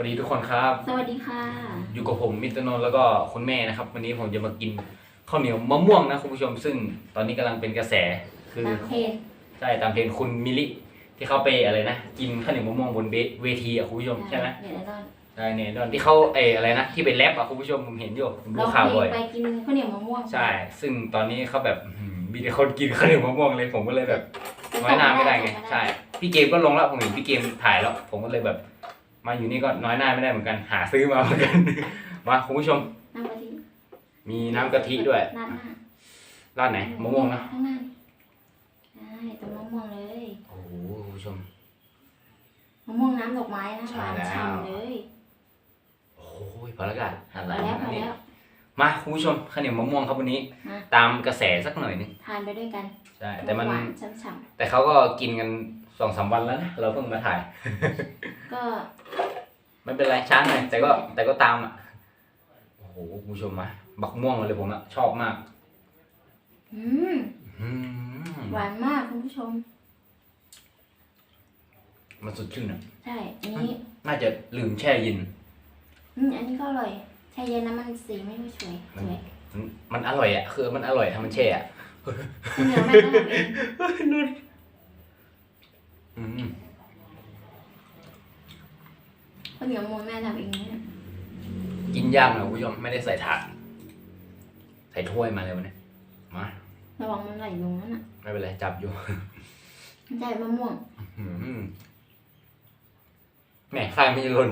วัสดีทุกคนครับ สวัสดีค่ะ อยู่กับผมมิตรนนท์แล้วก็คุณแม่นะครับ วันนี้ผมจะมากินข้าวเหนียวมะม่วงนะคุณผู้ชม ซึ่งตอนนี้กำลังเป็นกระแสคือตามเพจใช่ตามเพลงคุณมิลิที่เขาไปอะไรนะกินข้าวเหนียวมะม่วงบนเวเวทีอะคุณผู้ชมใช่ไหมเดี๋ยวนะใช่เนี่ยตอนที่เขาเอออะไรนะที่ไปแรปอะคุณผู้ชมผมเห็นอยู่ผมดูเราข่าวเพบ่อยลงไปกินข้าวเหนียวมะม่วงใช่ ซึ่งตอนนี้เขาแบบอื้อหือมีแต่คนกินข้าวเหนียวมะม่วงเลยผมก็เลยแบบ น้อยหน้าไม่ได้ไงใช่ พี่เกมก็ลงแล้วผมเห็นพี่เกมถ่ายแล้ว ผมก็เลยแบบ มาอยู่นี่ก็น้อยหน้าไม่ได้เหมือนกัน หาซื้อมาเหมือนกัน มาคุณผู้ชม น้ำกะทิมีน้ำกะทิด้วยราดหน้าร้านไหนมะม่วงนะข้างหน้าใช่ตรงมะม่วงเลยโอ้โหคุณผู้ชมมะม่วงน้ำดอกไม้นะใช่หวานแล้วฉ่ำเลยโอ้ยพอแล้วกันหันหพลัองแล้วพอัอนนี้แล้วมาคุณผู้ชมข้าวเหนียวมะม่วงครับวันนี้มาตามกระแสสักหน่อยนึงทานไปด้วยกัน ใช่ แต่มันหวานฉ่ำแต่เขาก็กินกัน สองสามวันแล้วนะเราเพิ่งมาถ่ายๆก็ไม่เป็นไรช้าหน่อยแต่ก็แต่ก็ตามอะโอ้โหคุณผู้ชมมาบักม่วงมาเลยผมอะชอบมากอืมอืมหวานมากคุณผู้ชม มันสดชื่นอะใช่ อันนี้น่าจะลืมแช่เย็น อืมอันนี้ก็อร่อยแช่เย็นนะมันสีไม่ค่อยสวยสวยมันมันอร่อยอะคือมันอร่อยถ้ามันแช่อะข้าวเหนียวแม่ก็ทำเอง นุ่น อืมข้าวเหนียวมูลแม่ทำเองเนี่ยกินยากนะคุณผู้ชมไม่ได้ใส่ถาดใส่ถ้วยมาเลยวันนี้มาระวังมันไหลลงนั่นน่ะไม่เป็นไรจับอยู่ใช่มะม่วงอืมแหม่ข้างไม่จะหล่น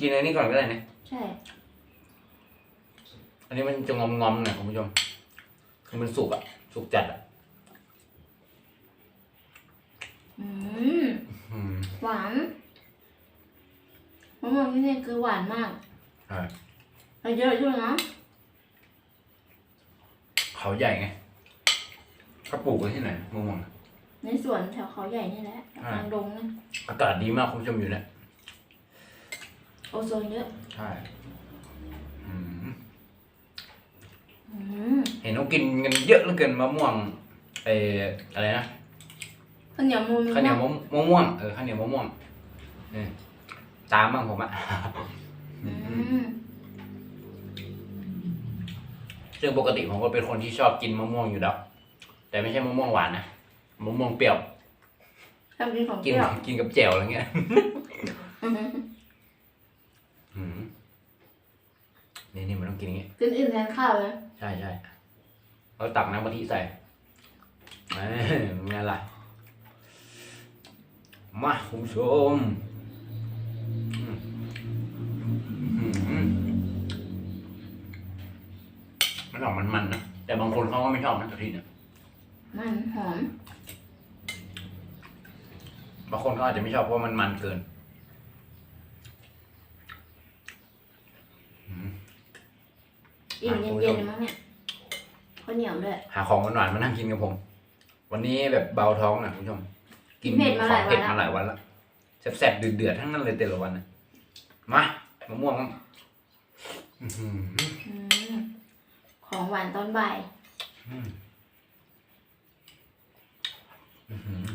กินอันนี้ก่อนก็ได้นะใช่อันนี้มันจะงอมงอมๆหน่อยคุณผู้ชมคือมันสุกอะสุกจัดอะ อืมอืมหวานมะม่วงที่นี่คือหวานมากใช่เอาเยอะด้วยนะเขาใหญ่ไงเขาปลูกไว้ที่ไหนมะม่วงในสวนแถวเขาใหญ่นี่แหละอ่าทางดงนะอากาศดีมากคุณผู้ชมอยู่เนี่ยโอโซนเยอะ ใช่อืมอืมเห็นเขากินกันเยอะเหลือเกินมะม่วงเอออะไรนะ ข้าวเหนียวมูลข้าวเหนียวมะมะม่วงเออข้าวเหนียวมะม่วงนี่ตามบ้างผมอะอืมซึ่งปกติผมก็เป็นคนที่ชอบกินมะม่วงอยู่แล้ว แต่ไม่ใช่มะม่วงหวานนะมะม่วงเปรี้ยวชอบกินของเปกินรี้ยวกินกับแจ่วอะไรเงี้ยอืมอืมนี่นี่มันต้องกินอย่างงี้กินอื่นแทนข้าวเลยใช่ใช่เราตักน้ำกะทิใส่เอ้ยเป็นไงล่ะ มาคุณผู้ชมอืมอืมมันออกมันๆนะแต่บางคนเขาก็ไม่ชอบนะกะทิเนี่ยมันหอมบางคนเขาอาจจะไม่ชอบเพราะมันมันเกินอิ่มเย็นๆเลยมั้งเนี่ยข้าวเหนียวด้วยหาของหวานๆมานั่งกินกับผม วันนี้แบบเบาท้องนะคุณผู้ชม กินเผ็ดมาหลายของเผ็ดวันละ มาหลายวันละแซ่บๆเดือดๆทั้งนั้นเลยแต่ละวันนะมามะม่วงครับอื้อหืออืมของหวานตอนบ่ายอืมอื้อหือ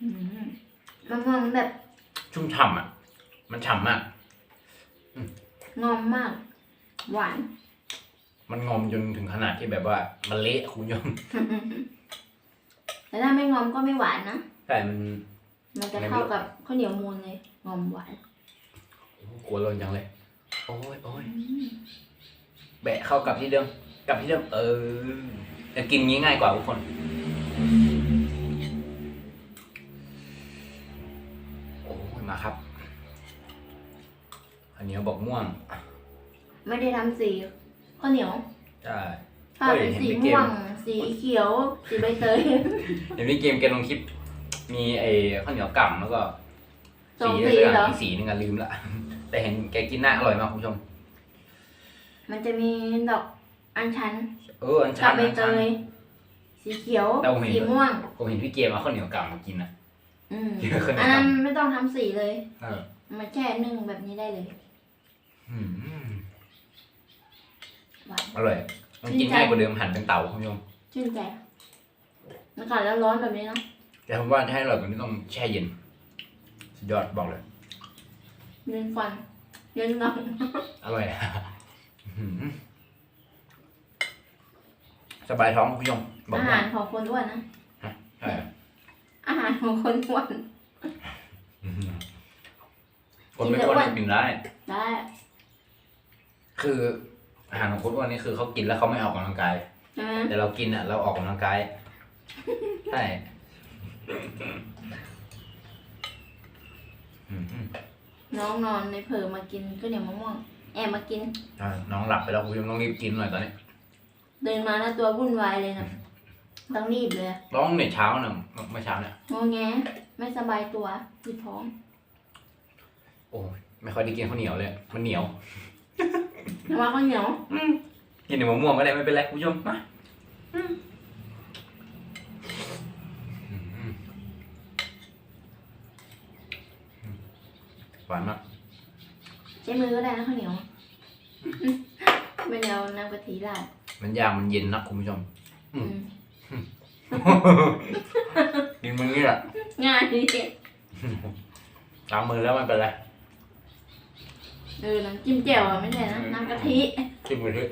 อืมมะม่วงแบบชุ่มฉ่ำอะ มันฉ่ำมาก งอมมาก หวาน มันงอมจนถึงขนาดที่แบบว่า มันเละคุณผู้ชมแต่ถ้าไม่งอมก็ไม่หวานนะ แต่มันมันจะเข้ากับข้าวเหนียวมูลเลยงอมหวานโอ้โหกลัวโลนจังเลย โอ้ยโอ้ยแบะเข้ากับที่เดิมกลับที่เดิม เออจะกินงี้ง่ายกว่าทุกคน โอ้ยมาครับอันนี้บอกม่วง ไม่ได้ทำสีข้าวเหนียวใช่ถ้าเป็นสีม่วง สีเขียว สีใบเตยเดี๋ยวนี้เกมแกลงคลิป มีไอ้ข้าวเหนียวกล่ำแล้วก็สองอะไรสีสักอเหรย่างออีกสีหนึงอะลืมละ แต่เห็นแกกินหน้าอร่อยมากคุณผู้ชม มันจะมีดอกอัญชันเอออันกัชับนใบอันเตชัน ยสีเขียวเต้าหู้สีม่วง ผมเห็นพี่เกมเอาข้าวเหนียวกล่ำมากินนะอืมกินกับข้าวเหนีอัยนวนั้นกล่ไม่ต้องทำสีเลยำเออมันแช่นึ่งแบบนี้ได้เลยอืมหวานอร่อยมันกินง่ายกว่าเดิมหั่นเป็นเต่าคุณผู้ชม ชื่นใจอากาศแล้วร้อนแบบนี้เนาะ แต่ผมว่าถ้าให้อร่อยกว่านี้ต้องแช่เย็นสุดยอดบอกเลยเย็นฟันเย็นหนังอร่อยอื้อหือสบายท้องคุณผู้ชมบอกอาว่าหารของคนอ้วนนะ ใช่อาหารของคนอ้วน อื้อหือคนไม่อ้วนกินได้ ได้ คืออาหารของคนอ้วนนี่คือเขากินแล้วเขาไม่ออกกำลังกาย ใช่ไหมแต่เรากินอะ เราออกกำลังกาย ใช่ อื้อหือน้องนอนในเผลอมากินก็เหนียวมะม่วง แอบมากิน อะน้องหลับไปแล้วคุณผู้ชมต้องรีบกินหน่อยตอนนี้เดินมาแล้วตัววุ่นวายเลยนะต้องรีบเลยร้องในเช้าน่ะเมื่อเช้าเนี่ยงอแงไม่สบายตัวปวดท้อง โอ้ยไม่ค่อยได้กินข้าวเหนียวเลย มันเหนียว แต่ว่าก็เหนียว กินแต่มะม่วงก็ได้ไม่เป็นไรคุณผู้ชมมาอืมห วานมากใช้มือก็ได้นะข้าวเหนียวไม่ได้เอาน้ำกะทิราดมันยางมันเย็นนะคุณผู้ชม อืมอืมกินมันนี่แหละง่ายดีล้างมือแล้วไม่เป็นไรเออน้ำจิ้มแจ่วอะไม่ใช่นะน้ำกะทิชิมไปเถอะ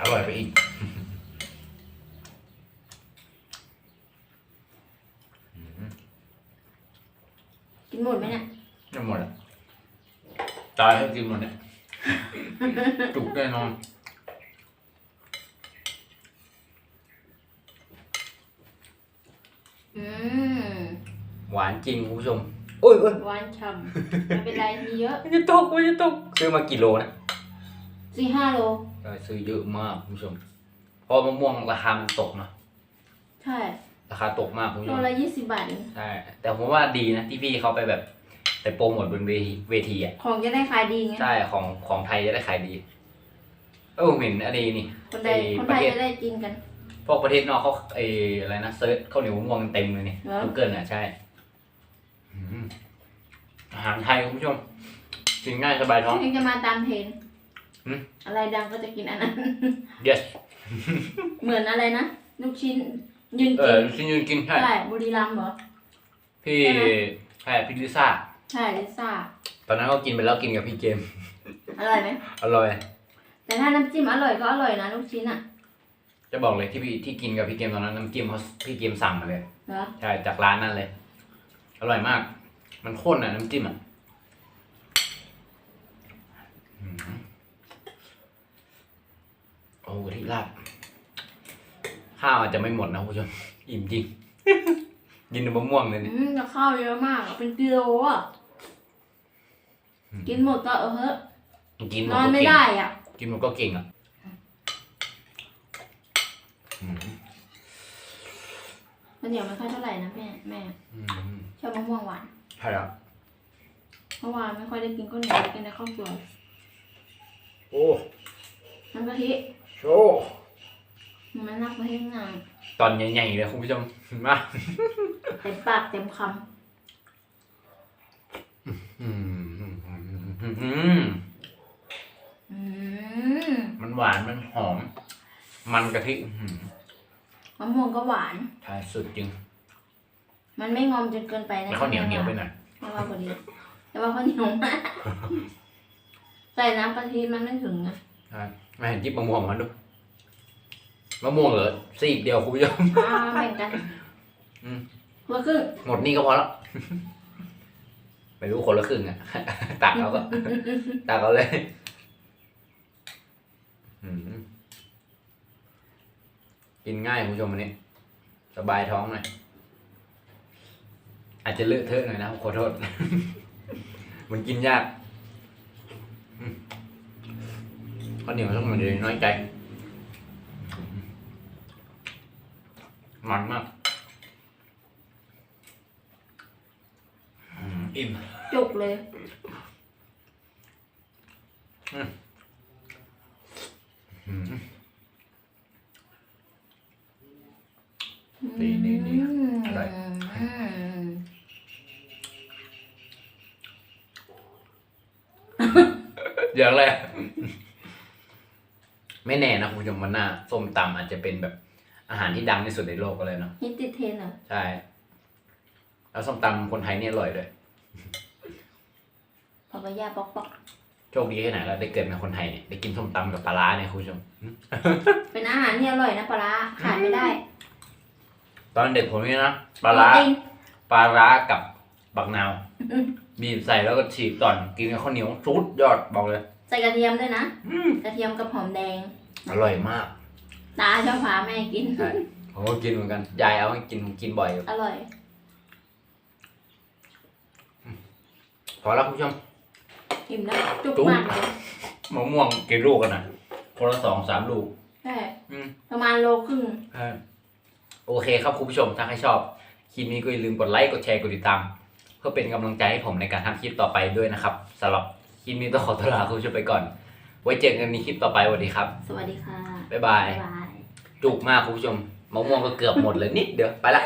อร่อยไปอีกอืม กินหมดไหมเนี่ยจะหมดอะตายให้กินหมดเนี่ย จุกแน่นอนอืมหวานจริงคุณผู้ชมโอ้ยโอ้ยหวานฉ่ำไม่เป็นไรมีเยอะมันจะตกมันจะตกซื้อมากี่โลนะสี่ห้าโลเออซื้อเยอะมากคุณผู้ชมเพราะมะม่วงราคามันตกเนอะใช่ ราคาตกมากคุณผู้โลชมละยี่สิบบาทเองใช่แต่ผมว่าดีนะที่พี่เขาไปแบบไปโปรโมทบนเวทีเวทีอะของจะได้ขายดีไงใช่ของของไทยจะได้ขายดี เออผมเห็นอันนี้นี่คนไทยไอ้คนประไทยเทศจะได้กินกัน พวกประเทศนอกเขาไออะไรนะเซิร์ชข้าวเหนียวมะม่วงเต็มเลยนี่เหรอ กูเกิลอะใช่อืมอาหารไทยคุณผู้ชมกินง่ายสบายท้อง ยังจะมาตามเทรนด์หืมอะไรดังก็จะกินอันนั้น yes เหมือนอะไรนะ ลูกชิ้น ยืนเอกิอนกินยืนกินใช่ ใช่บุรีรัมย์เหรอ พี่ใช่ไหม ใช่พี่ลิซ่า ใช่ลิซ่าตอนนั้นก็กินไปแล้วกินกับพี่เกม อร่อยไหมอร่อย แต่ถ้าน้ำจิ้มอร่อยก็อร่อยนะลูกชิ้นอะจะบอกเลยที่พี่ที่กินกับพี่เกมตอนนั้นน้ำจิ้มเขาพี่เกมสั่งมาเลย เหรอใช่ จากร้านนั่นเลย อร่อยมาก มันข้นอะน้ำจิ้มอะอืมโอ้กะทิราด ข้าวอาจจะไม่หมดนะคุณผู้ชม อิ่มจริง กินมะม่วงเลยเนี่ยอืมกับข้าวเยอะมากอะเป็นกิโลอะกินหมดก็เออเฮ้อะกินหมนดอนก็ไม่เก่งได้อะ กินหมดก็เก่งอะอืมมันเหนียวไม่ค่อยเท่าไหร่นะแม่แม่อืมชอบมะม่วงหวานใช่แล้วเมื่อวานไม่ค่อยได้กินข้าวเหนียวกินแต่ข้าวสวยโอ้น้ำกะทิโชว์ มันนักมาให้งานตอนใหญ่ๆเลยคุณผู้ชมมาเต็มปากเต็มคอืมอืมอืมอืมอืมำอืมมันหวานมันหอม มันกะทิอื้อหือมะม่วงก็หวาน ใช่สุดจริง มันไม่งอมจนเกินไปนะแล้วข้าวเหนียวเหนียวไปหน่อยแต่ว่าพอดีแต่ว่าข้าวเหนียวมาก ใส่น้ำกะทิมันไม่ถึงนะใช่ไม่เห็นจิบมะม่วงมันดู มะม่วงเหรอซีกเดียวคุณผู้ชมอ่าแบ่งกันอืมคนละครึ่งหมดนี่ก็พอแล้วไม่รู้คนละครึ่งอะ ตักเอาก็ตักเอาเลยอืมกินง่ายคุณผู้ชมอันนี้ สบายท้องหน่อยอาจจะเลอะเทอะหน่อยนะขอโทษ มันกินยากอืมข้าวเหนียวต้องมันเดี๋ยวน้อยใจ มันมากอืมอิ่มจุกเลยอืมอืนี่มนี่นี่อะไรอืมอย่างแรกไม่แน่นะคุณผู้ชมวันหน้าส้มตำอาจจะเป็นแบบ อาหารที่ดังที่สุดในโลกก็เลยเนาะฮิตติดเทรนด์เหรอใช่ แล้วส้มตำคนไทยเนี่ยอร่อยด้วย ปะปะยาปอกปอกโชคดีแค่ไหนแล้วได้เกิดเป็นคนไทยเนี่ยได้กินส้มตำกับปลาร้าเนี่ยคุณผู้ชมอืมเป็นอาหารที่อร่อยนะปลาร้าขาดไม่ได้ตอนเด็กผมนี่นะปลาร้าโปตีนปลาร้ากับบักนาวอืมบีบใส่แล้วก็ฉีกตอนกินกับข้าวเหนียวสุดยอดบอกเลย ใส่กระเทียมด้วยนะ อืมกระเทียมกับหอมแดง อร่อยมาก ตาชอบพาแม่กิน ใช่ ผมก็กินเหมือนกัน ยายเอาให้กินผมกินบ่อยอยู่อร่อย พอแล้วคุณผู้ชม อิ่มแล้วจุกจุกมากเลยมะม่วงกี่ลูกกันนะคนละสองสามลูก ใช่อืม ประมาณโลครึ่ง โอเคครับคุณผู้ชม ถ้าใครชอบคลิปนี้ก็อย่าลืมกดไลค์ กดแชร์ กดติดตาม เพื่อเป็นกำลังใจให้ผมในการทำคลิปต่อไปด้วยนะครับสำหรับคลิปนี้ต้องขอตัวลาคุณผู้ชมไปก่อน ไว้เจอกันในคลิปต่อไปสวัสดีครับ สวัสดีค่ะบ๊ายบายบ๊ายบาย จุกมากคุณผู้ชมมะม่วงก็เกือบหมดเลยนิดเดียวไปละ